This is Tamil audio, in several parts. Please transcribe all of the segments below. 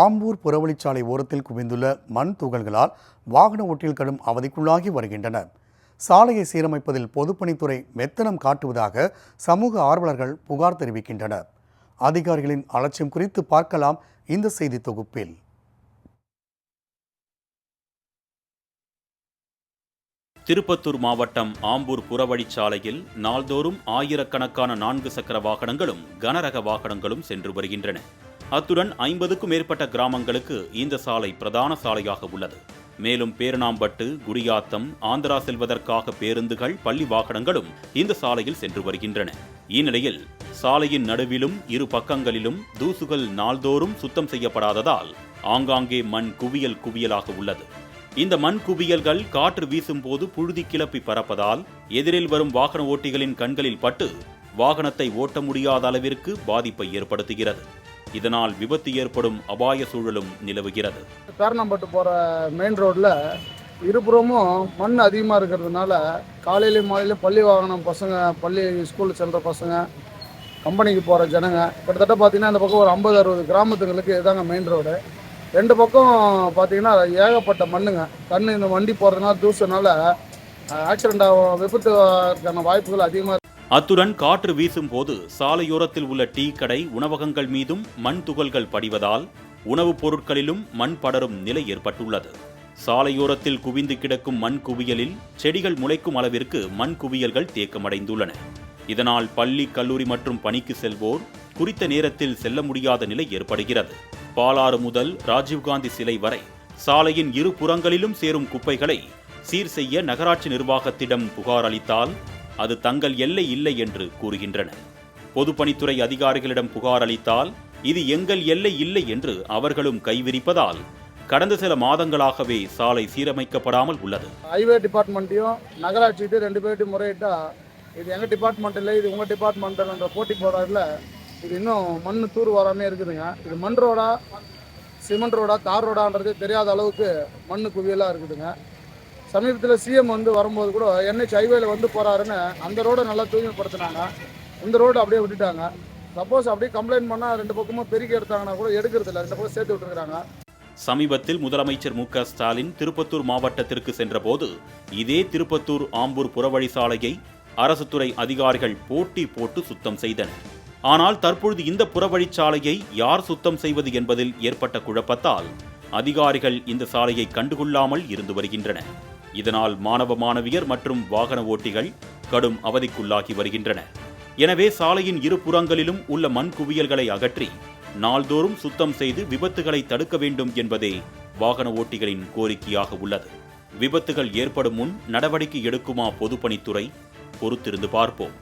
ஆம்பூர் புறவழிச்சாலை ஓரத்தில் குவிந்துள்ள மண் துகள்களால் வாகன ஓட்டில் கடும் அவதிக்குள்ளாகி வருகின்றனர் சாலையை சீரமைப்பதில் பொதுப்பணித்துறை மெத்தனம் காட்டுவதாக சமூக ஆர்வலர்கள் புகார் தெரிவிக்கின்றனர். அதிகாரிகளின் அலட்சியம் குறித்து பார்க்கலாம் இந்த செய்தி தொகுப்பில். திருப்பத்தூர் மாவட்டம் ஆம்பூர் புறவழிச்சாலையில் நாள்தோறும் ஆயிரக்கணக்கான நான்கு சக்கர வாகனங்களும் கனரக வாகனங்களும் சென்று வருகின்றன. அத்துடன் ஐம்பதுக்கும் மேற்பட்ட கிராமங்களுக்கு இந்த சாலை பிரதான சாலையாக உள்ளது. மேலும் பேரணாம்பட்டு குடியாத்தம் ஆந்திரா செல்வதற்காக பேருந்துகள் பள்ளி வாகனங்களும் இந்த சாலையில் சென்று வருகின்றன. இந்நிலையில் சாலையின் நடுவிலும் இரு பக்கங்களிலும் தூசுகள் நாள்தோறும் சுத்தம் செய்யப்படாததால் ஆங்காங்கே மண் குவியல் குவியலாக உள்ளது. இந்த மண் குவியல்கள் காற்று வீசும்போது புழுதி கிளப்பி பறப்பதால் எதிரில் வரும் வாகன ஓட்டிகளின் கண்களில் பட்டு வாகனத்தை ஓட்ட முடியாத அளவிற்கு பாதிப்பை ஏற்படுத்துகிறது. இதனால் விபத்து ஏற்படும் அபாய சூழலும் நிலவுகிறது. பேரணம்பட்டு போகிற மெயின் ரோட்டில் இருபுறமும் மண் அதிகமாக இருக்கிறதுனால காலையிலையும் மாலையிலையும் பள்ளி வாகனம் பசங்க பள்ளி ஸ்கூலில் செல்கிற பசங்க கம்பெனிக்கு போகிற ஜனங்க கிட்டத்தட்ட பார்த்தீங்கன்னா இந்த பக்கம் ஒரு ஐம்பது அறுபது கிராமத்துங்களுக்கு இதுதாங்க மெயின் ரோடு ரெண்டு பக்கம் பார்த்தீங்கன்னா ஏகப்பட்ட மண்ணுங்க. கண் இந்த வண்டி போகிறதுனால தூசுனால ஆக்சிடென்ட் ஆகும் விபத்துக்கான வாய்ப்புகள் அதிகமாக அத்துடன் காற்று வீசும்போது சாலையோரத்தில் உள்ள டீ கடை உணவகங்கள் மீதும் மண் துகள்கள் படிவதால் உணவுப் பொருட்களிலும் மண் படரும் நிலை ஏற்பட்டுள்ளது. சாலையோரத்தில் குவிந்து கிடக்கும் மண் குவியலில் செடிகள் முளைக்கும் அளவிற்கு மண் குவியல்கள் தேக்கமடைந்துள்ளன. இதனால் பள்ளி கல்லூரி மற்றும் பணிக்கு செல்வோர் குறித்த நேரத்தில் செல்ல முடியாத நிலை ஏற்படுகிறது. பாலாறு முதல் ராஜீவ்காந்தி சிலை வரை சாலையின் இரு புறங்களிலும் சேரும் குப்பைகளை சீர் செய்ய நகராட்சி நிர்வாகத்திடம் புகார் அளித்தால் அது தங்கள் எல்லை இல்லை என்று கூறுகின்றனர் பொதுப்பணித்துறை அதிகாரிகளிடம் புகார் அளித்தால் இது எங்கள் எல்லை இல்லை என்று அவர்களும் கைவிரிப்பதால் கடந்த சில மாதங்களாகவே சாலை சீரமைக்கப்படாமல் உள்ளது. ஹைவே டிபார்ட்மெண்ட்டையும் நகராட்சிகிட்டையும் ரெண்டு பேர்ட்டையும் முறையிட்டா இது எங்கள் டிபார்ட்மெண்ட் இல்லை இது உங்கள் டிபார்ட்மெண்ட்டுன்ற போட்டி போடுறதுல இது இன்னும் மண் தூர் வராமே இருக்குதுங்க. இது மண் ரோடா சிமெண்ட் ரோடா தார் ரோடான்றது தெரியாத அளவுக்கு மண் குவியலாக இருக்குதுங்க. சமீபத்தில் சிஎம் வந்து வரும்போது கூட என்ஹெச் ஹைவேல வந்து போகிறாருன்னு அந்த ரோடை நல்லா தூய்மைப்படுத்தினாங்க. இந்த ரோடு அப்படியே விட்டுட்டாங்க. சப்போஸ் அப்படியே கம்ப்ளைண்ட் பண்ணால் ரெண்டு பக்கமும் பெருக்கி எடுத்தாங்கன்னா கூட எடுக்கிறதில்ல ரெண்டு பக்கம் சேர்த்து விட்டுருக்காங்க சமீபத்தில் முதலமைச்சர் மு க ஸ்டாலின் திருப்பத்தூர் மாவட்டத்திற்கு சென்றபோது இதே திருப்பத்தூர் ஆம்பூர் புறவழி சாலையை அரசு துறை அதிகாரிகள் போட்டி போட்டு சுத்தம் செய்தனர். ஆனால் தற்பொழுது இந்த புறவழிச்சாலையை யார் சுத்தம் செய்வது என்பதில் ஏற்பட்ட குழப்பத்தால் அதிகாரிகள் இந்த சாலையை கண்டுகொள்ளாமல் இருந்து வருகின்றனர். இதனால் மாணவ மாணவியர் மற்றும் வாகன ஓட்டிகள் கடும் அவதிக்குள்ளாகி வருகின்றனர் எனவே சாலையின் இரு புறங்களிலும் உள்ள மண் குவியல்களை அகற்றி நாள்தோறும் சுத்தம் செய்து விபத்துகளை தடுக்க வேண்டும் என்பதே வாகன ஓட்டிகளின் கோரிக்கையாக உள்ளது. விபத்துகள் ஏற்படும் முன் நடவடிக்கை எடுக்குமா பொதுப்பணித்துறை பொறுத்திருந்து பார்ப்போம்.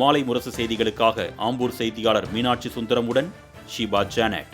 மாலை முரசு செய்திகளுக்காக ஆம்பூர் செய்தியாளர் மீனாட்சி சுந்தரமுடன் ஷிபா ஜானட்.